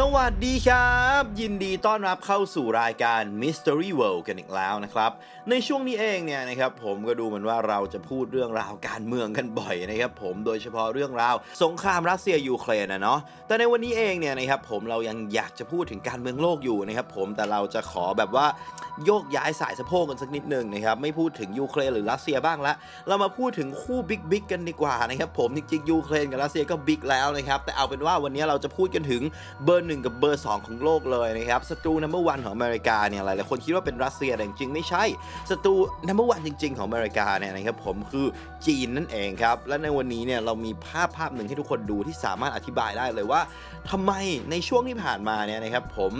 สวัสดีครับ ยินดีต้อนรับเข้าสู่รายการ Mystery World กันอีกแล้วนะครับ ในช่วงนี้เองเนี่ยนะครับผมก็ดูเหมือนว่าเราจะพูดเรื่องราวการเมืองกันบ่อยนะครับผมโดยเฉพาะเรื่องราวสงครามรัสเซียยูเครนนะเนาะแต่ในวันนี้เองเนี่ยนะครับผมเรายังอยากจะพูดถึงการเมืองโลกอยู่นะครับผมแต่เราจะขอแบบว่าโยกย้ายสายสะโพกกันสักนิดหนึ่งนะครับไม่พูดถึงยูเครนหรือรัสเซียบ้างละเรามาพูดถึงคู่บิ๊กบิ๊กกันดีกว่านะครับผมจริงๆยูเครนกับรัสเซียก็บิ๊กแล้วนะครับแต่เอาเป็นว่าวันนี้เราจะพูดกันถึงเบอร์หนึ่งกับเบอร์สองของโลกเลยนะครับศัตรูนัมเบอร์วันของอเมริกาเนี่ยหลายๆคนคิดว่าเป็นรัสเซียแต่จริงๆไม่ใช่ศัตรูนัมเบอร์วันจริง ๆ ของอเมริกาเนี่ยนะครับผมคือจีนนั่นเองครับ และในวันนี้เนี่ยเรามีภาพภาพหนึ่งให้ทุกคนดูที่สามารถอธิบายได้เลยว่าทำไมในช่วงที่ผ่านมาเนี่ยนะครับผม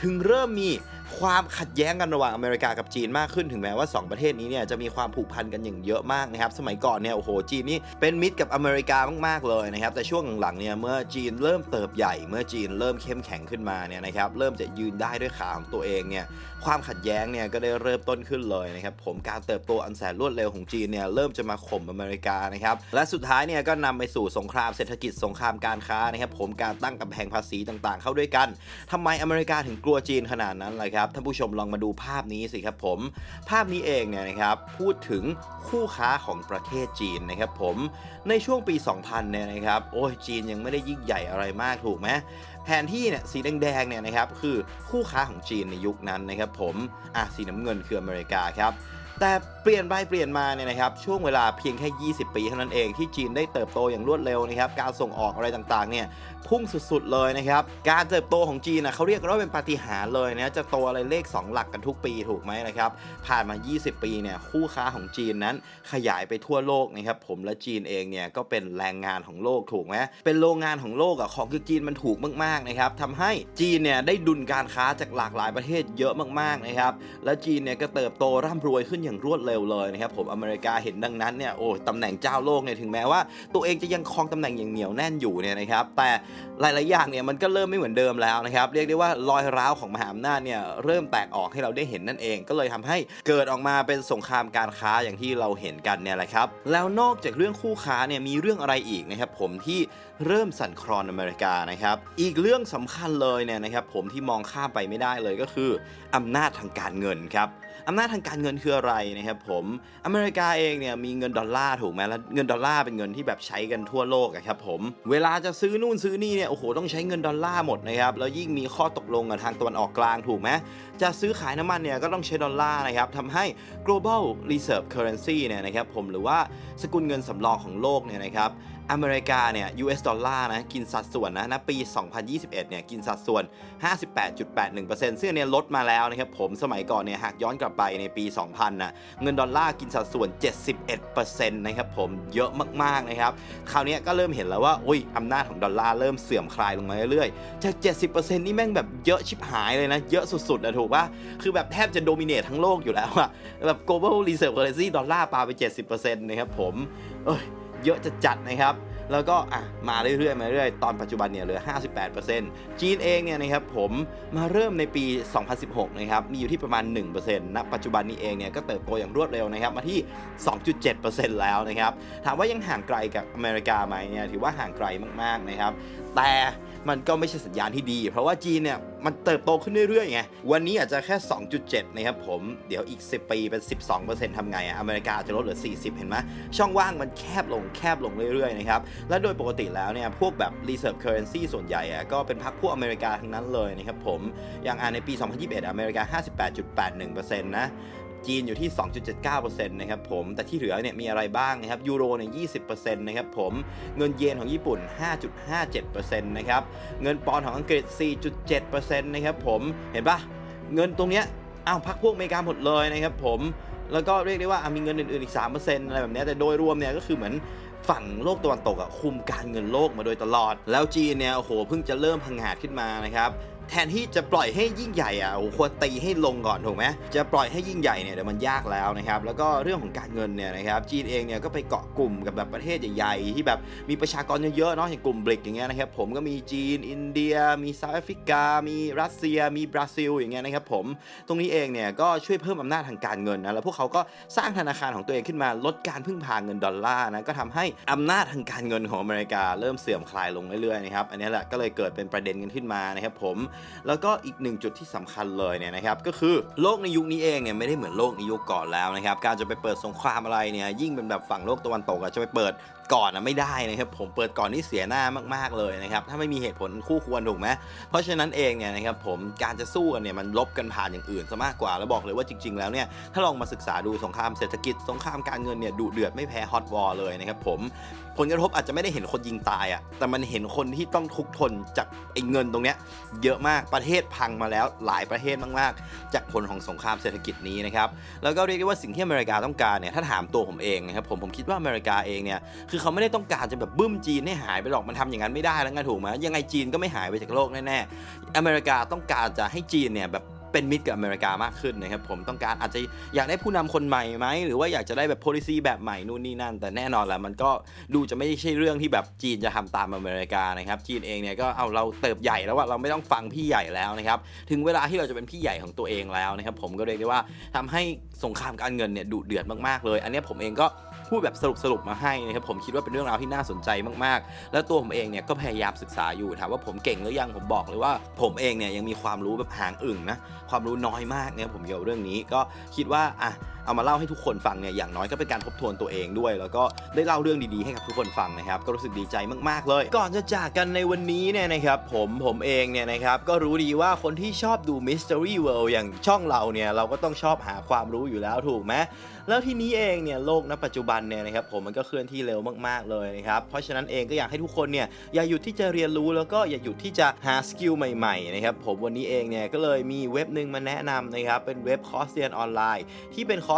ถึงเริ่มมีความขัดแย้งกันระหว่างอเมริกากับจีนมากขึ้นถึงแม้ว่า 2 ประเทศนี้เนี่ยจะมีความผูกพันกันอย่างเยอะมากนะครับสมัยก่อนเนี่ยโอ้โหจีนนี่เป็นมิตรกับอเมริกามากๆเลยนะครับแต่ช่วงหลังๆเนี่ยเมื่อจีนเริ่มเติบใหญ่เมื่อจีนเริ่มเข้มแข็งขึ้นมาเนี่ยนะครับเริ่มจะยืนได้ด้วยขาของตัวเองเนี่ยความขัดแย้งเนี่ยก็ได้เริ่มต้นขึ้นเลยนะครับผมการเติบโตอันแสนรวดเร็วของจีนเนี่ยเริ่มจะมาข่มอเมริกานะครับและสุดท้ายเนี่ยก็นำไปสู่สงครามเศรษฐกิจสงครามการค้านะครับผมการตั้งกำแพงภาษีต่างๆ เข้าด้วยกันทำไมอเมริกาถึงกลัวจีนขนาดนั้นล่ะครับท่านผู้ชมลองมาดูภาพนี้สิครับผมภาพนี้เองเนี่ยนะครับพูดถึงคู่ค้าของประเทศจีนนะครับผมในช่วงปี 2000 เนี่ยนะครับโอ้ยจีนยังไม่ได้ยิ่งใหญ่อะไรมากถูกไหมแผนที่เนี่ยสีแดงๆเนี่ยนะครับคือคู่ค้าของจีนในยุคนั้นนะครับผมอะสีน้ำเงินคืออเมริกาครับ แต่เปลี่ยนไปเปลี่ยนมาเนี่ยนะครับช่วงเวลาเพียงแค่ 20 ปีเท่านั้นเองที่จีนได้เติบโตอย่างรวดเร็วนะครับการส่งออกอะไรต่างๆเนี่ยพุ่งสุดๆเลยนะครับการเติบโตของจีนนะเขาเรียกว่าเป็นปาฏิหาริย์เลยนะจะโตอะไรเลข 2 หลักกันทุกปีถูกไหมนะครับผ่านมา 20 ปีเนี่ยคู่ค้าของจีนนั้นขยายไปทั่วโลกนะครับผมและจีนเองเนี่ยก็เป็นแรงงานของโลกถูกไหมเป็นโรงงานของโลกอะของคือจีนมันถูกมากๆนะครับทำให้จีนเนี่ยได้ดุลการค้าจากหลากหลายประเทศเยอะมากๆนะครับและจีนเนี่ยก็เติบโตร่ำรวยขึ้นอย่างรวดเร็วเลยนะครับผมอเมริกาเห็นดังนั้นเนี่ยโอ้ตำแหน่งเจ้าโลกเนี่ยถึงแม้ว่า ตัวเองจะยังครองตำแหน่งอย่างเหนียวแน่นอยู่เนี่ยนะครับแต่หลาย ๆ อย่างเนี่ยมันก็เริ่มไม่เหมือนเดิมแล้วนะครับเรียกได้ว่ารอยร้าวของมหาอำนาจเนี่ยเริ่มแตกออกให้เราได้เห็นนั่นเอง ก็เลยทำให้เกิดออกมาเป็นสงครามการค้าอย่างที่เราเห็นกันเนี่ยแหละครับแล้วนอกจากเรื่องคู่ค้าเนี่ยมีเรื่องอะไรอีกนะครับผมที่ เริ่มสั่นคลอนอเมริกานะครับ อีกเรื่องสำคัญเลยเนี่ยนะครับผมที่มองข้ามไปไม่ได้เลยก็คืออำนาจทางการเงินครับอำนาจทางการเงินคืออะไรนะครับผม อเมริกาเองเนี่ยมีเงินดอลลาร์ถูกไหมแล้วเงินดอลลาร์เป็นเงินที่แบบใช้กันทั่วโลกอะครับผม เวลาจะซื้อนู่นซื้อนี่เนี่ยโอ้โหต้องใช้เงินดอลลาร์หมดนะครับ แล้วยิ่งมีข้อตกลงกับทางตะวันออกกลางถูกไหมจะซื้อขายน้ำมันเนี่ยก็ต้องใช้ดอลลาร์นะครับทำให้ global reserve currency เนี่ยนะครับผมหรือว่าสกุลเงินสำรองของโลกเนี่ยนะครับ อเมริกาเนี่ย US ดอลลาร์นะ กินสัดส่วนนะณปี 2021 เนี่ย กินสัดส่วน 58.81%ซึ่งอันเนี่ยลดมาแล้วนะครับ ผมสมัยก่อนเนี่ย หากย้อนกลับไปในปี 2000 นะ เงินดอลลาร์กินสัดส่วน 71%นะครับผม เยอะมาก ๆ นะครับ คราวนี้ก็เริ่มเห็นแล้วว่า อุ้ยอำนาจของดอลลาร์เริ่มเสื่อมคลายลงมาเรื่อยๆ จาก 70%นี่แม่งแบบเยอะชิบหายเลยนะ เยอะสุดๆนะถูกปะคือแบบแทบจะโดมิเนตทั้งโลกอยู่แล้วอะแบบ global reserve currency ดอลลาร์ปาไป 70%นะครับผม เอ้ย เยอะจะจัดนะครับ แล้วก็อะมาเรื่อยๆมาเรื่อยๆตอนปัจจุบันเนี่ยเหลือ 58%จีนเองเนี่ยนะครับผมมาเริ่มในปี 2016 นะครับ มีอยู่ที่ประมาณ 1%ณปัจจุบันนี้เองเนี่ยก็เติบโตอย่างรวดเร็วนะครับ มาที่ 2.7%แล้วนะครับ ถามว่ายังห่างไกลกับอเมริกาไหมเนี่ยถือว่าห่างไกลมากๆนะครับ แต่ มันก็ไม่ใช่สัญญาณที่ดี เพราะว่าจีนเนี่ยมันเติบโตขึ้นเรื่อยๆไง วันนี้อาจจะแค่ 2.7 นะครับผม เดี๋ยวอีก 10 ปีเป็น 12%ทำไงอะอเมริกาอาจจะลดเหลือ 40 เห็นไหมช่องว่างมันแคบลงแคบลงเรื่อยๆนะครับ และโดยปกติแล้วเนี่ยพวกแบบ reserve currency ส่วนใหญ่อะก็เป็นพรรคพวกอเมริกาทั้งนั้นเลยนะครับผม อย่างอ่านในปี 2021 อเมริกา 58.81%นะ จีนอยู่ที่ 2.79%นะครับผม แต่ที่เหลือเนี่ยมีอะไรบ้างนะครับ ยูโรเนี่ย20%นะครับผม เงินเยนของญี่ปุ่น 5.57%นะครับ เงินปอนด์ของอังกฤษ 4.7%นะครับผม เห็นปะเงินตรงเนี้ย อ้าวพักพวกอเมริกาหมดเลยนะครับผม แล้วก็เรียกได้ว่ามีเงินอื่นๆอีก 3%อะไรแบบนี้ แต่โดยรวมเนี่ยก็คือเหมือนฝั่งโลกตะวันตกอะคุมการเงินโลกมาโดยตลอด แล้วจีนเนี่ยโอ้โหเพิ่งจะเริ่มพังหาดขึ้นมานะครับ แทนที่จะปล่อยให้ยิ่งใหญ่อะโอ้ควรตีให้ลงก่อนถูกไหมจะปล่อยให้ยิ่งใหญ่เนี่ยเดี๋ยวมันยากแล้วนะครับแล้วก็เรื่องของการเงินเนี่ยนะครับจีนเองเนี่ยก็ไปเกาะกลุ่มกับแบบประเทศใหญ่ๆที่แบบมีประชากรเยอะๆเนาะอย่างกลุ่มบริกอย่างเงี้ยนะครับผมก็มีจีน อินเดีย มีเซาท์แอฟริกา มีรัสเซีย มีบราซิลอย่างเงี้ยนะครับผมตรงนี้เองเนี่ยก็ช่วยเพิ่มอำนาจทางการเงินนะแล้วพวกเขาก็สร้างธนาคารของตัวเองขึ้นมาลดการพึ่งพาเงินดอลลาร์นะก็ทำให้อำนาจทางการเงินของอเมริกาเริ่มเสื่อมคลายลงเรื่อยๆนะครับอันนี้แหละก็เลยเกิดเป็นประเด็นกันขึ้นมานะครับผมแล้วก็อีกหนึ่งจุดที่สำคัญเลยเนี่ยนะครับก็คือโลกในยุคนี้เองเนี่ยไม่ได้เหมือนโลกในยุคก่อนแล้วนะครับการจะไปเปิดสงครามอะไรเนี่ยยิ่งเป็นแบบฝั่งโลกตะวันตกอะจะไปเปิด ก่อนอะไม่ได้นะครับผมเปิดก่อนนี่เสียหน้ามาก ๆเลยนะครับถ้าไม่มีเหตุผลคู่ควรถูกไหมเพราะฉะนั้นเองเนี่ยนะครับผมการจะสู้กันเนี่ยมันลบกันผ่านอย่างอื่นซะมากกว่าแล้วบอกเลยว่าจริง ๆ แล้วเนี่ยถ้าลองมาศึกษาดูสงครามเศรษฐกิจสงครามการเงินเนี่ยดุเดือดไม่แพ้ฮอตวอร์เลยนะครับผมผลกระทบอาจจะไม่ได้เห็นคนยิงตายอะแต่มันเห็นคนที่ต้องทุกข์ทนจากไอ้เงินตรงเนี้ยเยอะมากประเทศพังมาแล้วหลายประเทศมากๆ จากผลของสงครามเศรษฐกิจนี้นะครับแล้วก็เรียกได้ว่าสิ่งที่อเมริกาต้องการเนี่ยถ้าถามตัวผมเองนะครับผมผมคิดว่าอเมริกาเองเนี่ยคือเขาไม่ได้ต้องการจะแบบบึ้มจีนให้หายไปหรอกมันทำอย่างนั้นไม่ได้แล้วไงถูกไหมยังไงจีนก็ไม่หายไปจากโลกแน่ๆอเมริกาต้องการจะให้จีนเนี่ยแบบเป็นมิตรกับอเมริกามากขึ้นนะครับผมต้องการอาจจะอยากได้ผู้นำคนใหม่ไหมหรือว่าอยากจะได้แบบ policy แบบใหม่นู่นนี่นั่น แต่แน่นอนแหละมันก็ดูจะไม่ใช่เรื่องที่แบบจีนจะทำตามอเมริกานะครับจีนเองเนี่ยก็เอาเราเติบใหญ่แล้วว่าเราไม่ต้องฟังพี่ใหญ่แล้วนะครับถึงเวลาที่เราจะเป็นพี่ใหญ่ของตัวเองแล้วนะครับผมก็เรียกได้ว่าทำให้สงครามการเงินเนี่ยดุเดือดมากๆเลย อันนี้ผมเองก็ พูดแบบสรุปสรุปๆมาให้นะครับผมคิดว่าเป็นเรื่องราวที่น่าสนใจมากๆ แล้วตัวผมเองเนี่ยก็พยายามศึกษาอยู่ถามว่าผมเก่งหรือยังผมบอกเลยว่า ผมเองเนี่ยยังมีความรู้แบบหางอึ่งนะความรู้น้อยมากเนี่ยผมเกี่ยวเรื่องนี้ก็คิดว่าอะ เอามาเล่าให้ทุกคนฟังเนี่ยอย่างน้อยก็เป็นการทบทวนตัวเองด้วย แล้วก็ได้เล่าเรื่องดีๆให้กับทุกคนฟังนะครับก็รู้สึกดีใจมากๆเลย ก่อนจะจากกันในวันนี้เนี่ยนะครับผมผมเองเนี่ยนะครับก็รู้ดีว่าคนที่ชอบดู Mystery World อย่างช่องเราเนี่ยเราก็ต้องชอบหาความรู้อยู่แล้วถูกไหมแล้วทีนี้เองเนี่ยโลกณปัจจุบันเนี่ยนะครับผมมันก็เคลื่อนที่เร็วมากๆเลยนะครับเพราะฉะนั้นเองก็อยากให้ทุกคนเนี่ยอย่าหยุดที่จะเรียนรู้แล้วก็อย่าหยุดที่จะหาสกิลใหม่ๆนะครับผมวันนี้เองเนี่ยก็เลยมีเว็บหนึ่งมาแนะนำนะครับเป็นเว็บคอร์สเรียนออนไลน์ที่เป็นคอร์ส